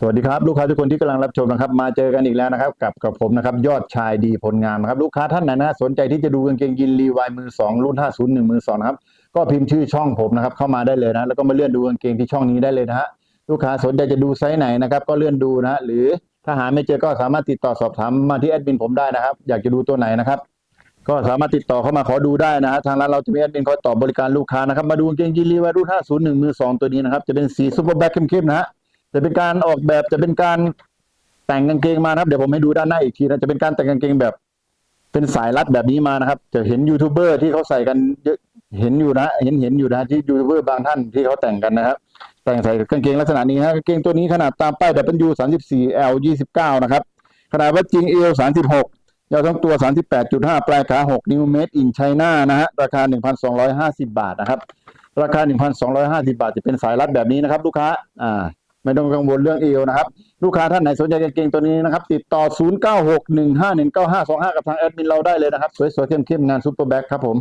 สวัสดีครับลูกค้าทุกคนที่กำลังรับชมนะครับ มาเจอกันอีกแล้วนะครับ กับกับผมนะครับ ยอดชายดีผลงานนะครับ ลูกค้าท่านไหนนะสนใจที่จะดูกางเกงยีนรีวายมือสองรุ่น 501 มือสองนะครับก็พิมพ์ชื่อช่องผมนะครับเข้ามาได้เลยนะ แล้วก็มาเลื่อนดูกางเกงที่ช่องนี้ได้เลยนะฮะลูกค้าสนใจจะดูไซส์ไหนนะครับ ก็เลื่อนดูนะหรือถ้าหาไม่เจอก็สามารถติดต่อสอบถามมาที่แอดมินผมได้นะครับ อยากจะดูตัวไหนนะครับ ก็สามารถติดต่อเข้ามาขอดูได้นะฮะทางร้านเราจะมีแอดมินคอยตอบบริการลูกค้านะครับมาดูกางเกงยีนรีวายรุ่น 501 มือสองตัวนี้นะครับจะเป็นสีซูเปอร์แบ็คเข้มๆนะฮะ จะเป็นการออกแบบจะเป็นการแต่งกางเกงมานะครับ เดี๋ยวผมให้ดูด้านหน้าอีกทีนะจะเป็นการแต่งกางเกงแบบ เป็นสายรัดแบบนี้มานะครับ จะเห็นยูทูบเบอร์ที่เขาใส่กันเยอะเห็นอยู่นะเห็นเห็นอยู่นะที่ยูทูบเบอร์บางท่านที่เขาแต่งกันนะครับ แต่งใส่กางเกงลักษณะนี้ฮะกางเกงตัวนี้ขนาดตามป้าย W 34 L 29นะครับขนาดวัดจริง L 36ยาวทั้งตัว 38.5 ปลายขา6นิ้วเมตรอินไชน่านะฮะราคา 1,250 บาทนะครับ ราคา 1,250 บาทจะเป็นสายรัดแบบนี้นะครับ ลูกค้าอ่า ไม่ต้องกังวลเรื่องเอวนะครับ ลูกค้าท่านไหนสนใจกางเกงตัวนี้นะครับ ติดต่อ 0961519525 กับทางแอดมินเราได้เลยนะครับ สวยๆเข้มๆงานซูเปอร์แบ็คครับผม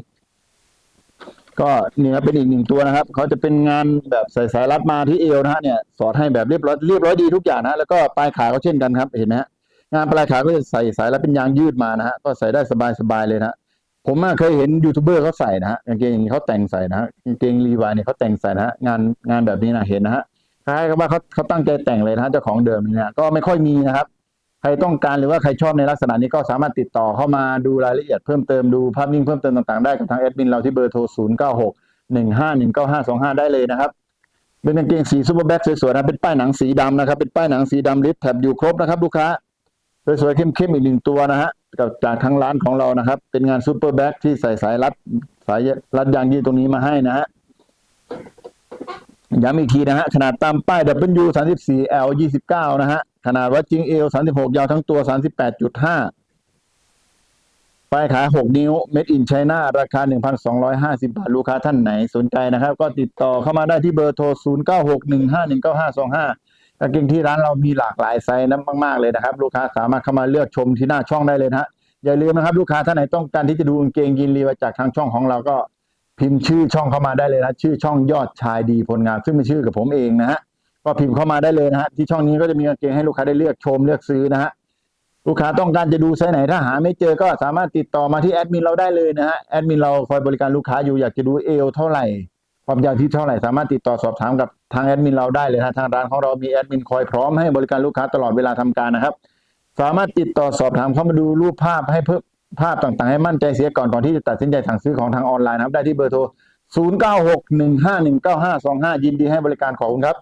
ก็นี่ครับเป็นอีกหนึ่งตัวนะครับ เขาจะเป็นงานแบบใส่สายรัดมาที่เอวนะฮะเนี่ยสอดให้แบบเรียบร้อยเรียบร้อยดีทุกอย่างนะแล้วก็ปลายขาเขาเช่นกันครับเห็นไหมฮะงานปลายขาก็จะใส่สายรัดเป็นยางยืดมานะฮะก็ใส่ได้สบายๆเลยนะผมเคยเห็นยูทูบเบอร์เขาใส่นะฮะกางเกงอย่างนี้เขาแต่งใส่นะฮะกางเกงรีวายเนี่ยเขาแต่งใส่นะฮะงานงานแบบนี้นะเห็นนะฮะ คล้ายกับว่าเขาเขาตั้งใจแต่งเลยนะเจ้าของเดิมเนี่ยก็ไม่ค่อยมีนะครับ ใครต้องการหรือว่าใครชอบในลักษณะนี้ก็สามารถติดต่อเข้ามาดูรายละเอียดเพิ่มเติมดูภาพนิ่งเพิ่มเติมต่างๆได้กับทางแอดมินเราที่เบอร์โทร 0 9 6 1 5 1 9 5 2 5 ได้เลยนะครับ เป็นกางเกงสีซูเปอร์แบ็คสวยๆนะเป็นป้ายหนังสีดำนะครับ เป็นป้ายหนังสีดำลิฟแท็บอยู่ครบนะครับลูกค้าสวยๆเข้มๆอีกหนึ่งตัวนะฮะกับจากทางร้านของเรานะครับ เป็นงานซูเปอร์แบ็คที่ใส่สายรัดสายรัดยางยืดตรงนี้มาให้นะฮะ ย้ำอีกทีนะฮะ ขนาดตามป้าย W 34 L 29นะฮะ ขนาดวัดจริง L 36 ยาวทั้งตัว 38.5ปลายขา 6 นิ้ว Made in China ราคา 1,250 บาท ลูกค้าท่านไหนสนใจนะครับ ก็ติดต่อเข้ามาได้ที่เบอร์โทร 0961519525 กางเกงที่ร้านเรามีหลากหลายไซส์นะมากๆเลยนะครับ ลูกค้าสามารถเข้ามาเลือกชมที่หน้าช่องได้เลยนะฮะอย่าลืมนะครับ ลูกค้าท่านไหนต้องการที่จะดูกางเกงยีนรีวาจากทางช่องของเราก็ พิมพ์ชื่อช่องเข้ามาได้เลยนะ ชื่อช่องยอดชายดีผลงานซึ่งเป็นชื่อกับผมเองนะฮะก็พิมพ์เข้ามาได้เลยนะฮะที่ช่องนี้ก็จะมีกางเกงให้ลูกค้าได้เลือกชมเลือกซื้อนะฮะลูกค้าต้องการจะดูไซส์ไหนถ้าหาไม่เจอก็สามารถติดต่อมาที่แอดมินเราได้เลยนะฮะแอดมินเราคอยบริการลูกค้าอยู่อยากจะดูเอวเท่าไหร่ความยาวที่เท่าไหร่สามารถติดต่อสอบถามกับทางแอดมินเราได้เลยนะทางร้านของเรามีแอดมินคอยพร้อมให้บริการลูกค้าตลอดเวลาทำการนะครับ สามารถติดต่อสอบถามเข้ามาดูรูปภาพให้เพิ่ม ภาพต่างๆ ให้มั่นใจเสียก่อนก่อนที่จะตัดสินใจสั่งซื้อของทางออนไลน์นะครับ ได้ที่เบอร์โทร 0961519525 ยินดีให้บริการขอบคุณครับ